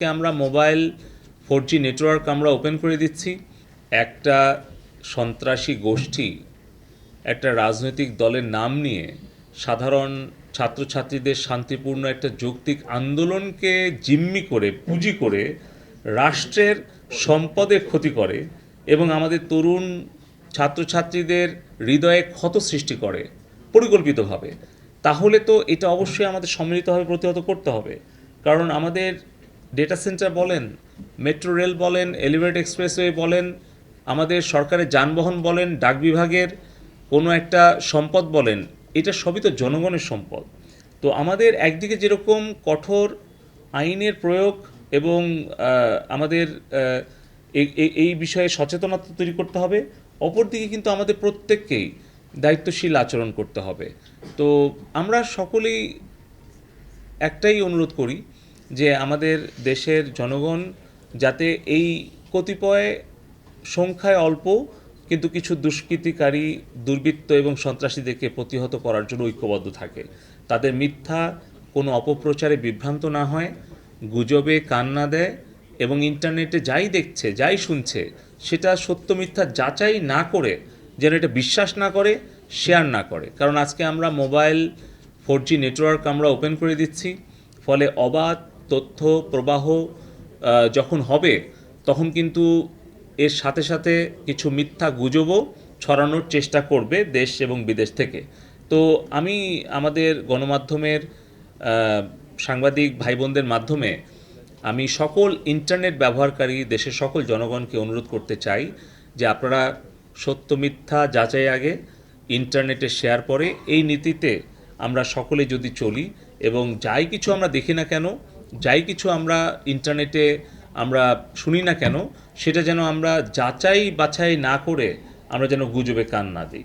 আমরা mobile four G network আমরা open করে দিচ্ছি। একটা সন্ত্রাসী গোষ্ঠী একটা রাজনৈতিক দলের নাম নিয়ে সাধারণ ছাত্রছাত্রীদের শান্তিপূর্ণ একটা যৌক্তিক আন্দোলনকে জিম্মি করে, পুঁজি করে রাষ্ট্রের সম্পদের ক্ষতি করে এবং আমাদের তরুণ ছাত্রছাত্রীদের হৃদয়ে ক্ষত সৃষ্টি করে পরিকল্পিতভাবে। তাহলে তো এটা অবশ্যই আমাদের সম্মিলিতভাবে প্রতিহত করতে হবে। কারণ আমাদের ডেটা সেন্টার বলেন মেট্রো রেল বলেন এলিভেট এক্সপ্রেসওয়ে বলেন, আমাদের সরকারের যানবাহন বলেন, ডাক বিভাগের কোনো একটা সম্পদ বলেন, এটা সবই তো জনগণের সম্পদ। তো আমাদের একদিকে যেরকম কঠোর আইনের প্রয়োগ এবং আমাদের এই- বিষয়ে সচেতনতা তৈরি করতে হবে, অপরদিকে কিন্তু আমাদের প্রত্যেককেই দায়িত্বশীল আচরণ করতে হবে। তো আমরা সকলেই একটাই অনুরোধ করি যে আমাদের দেশের জনগণ যাতে এই কতিপয় সংখ্যায় অল্প কিন্তু কিছু দুষ্কৃতিকারী, দুর্বৃত্ত এবং সন্ত্রাসীদেরকে প্রতিহত করার জন্য ঐক্যবদ্ধ থাকে। তাদের মিথ্যা কোনো অপপ্রচারে বিভ্রান্ত না হয়, গুজবে কান না দেয় এবং ইন্টারনেটে যাই দেখছে, যাই শুনছে, সেটা সত্য মিথ্যা যাচাই না করে, যেন এটা বিশ্বাস না করে শেয়ার না করে। কারণ আজকে আমরা মোবাইল ফোর জি নেটওয়ার্ক আমরা ওপেন করে দিচ্ছি, ফলে অবাধ তথ্য, প্রবাহ যখন হবে, তখন কিন্তু এর সাথে সাথে কিছু মিথ্যা গুজবও ছড়ানোর চেষ্টা করবে দেশ এবং বিদেশ থেকে। তো আমি আমাদের গণমাধ্যমের সাংবাদিক ভাই বোনদের মাধ্যমে আমি সকল ইন্টারনেট ব্যবহারকারী, দেশের সকল জনগণকে অনুরোধ করতে চাই যে আপনারা সত্য, মিথ্যা যাচাই আগে ইন্টারনেটে শেয়ার পরে এই নীতিতে আমরা সকলে যদি চলি এবং যাই কিছু আমরা দেখি না কেন যাই কিছু আমরা ইন্টারনেটে আমরা শুনি না কেন, সেটা যেন আমরা যাচাই বাছাই না করে আমরা যেন গুজবে কান না দিই।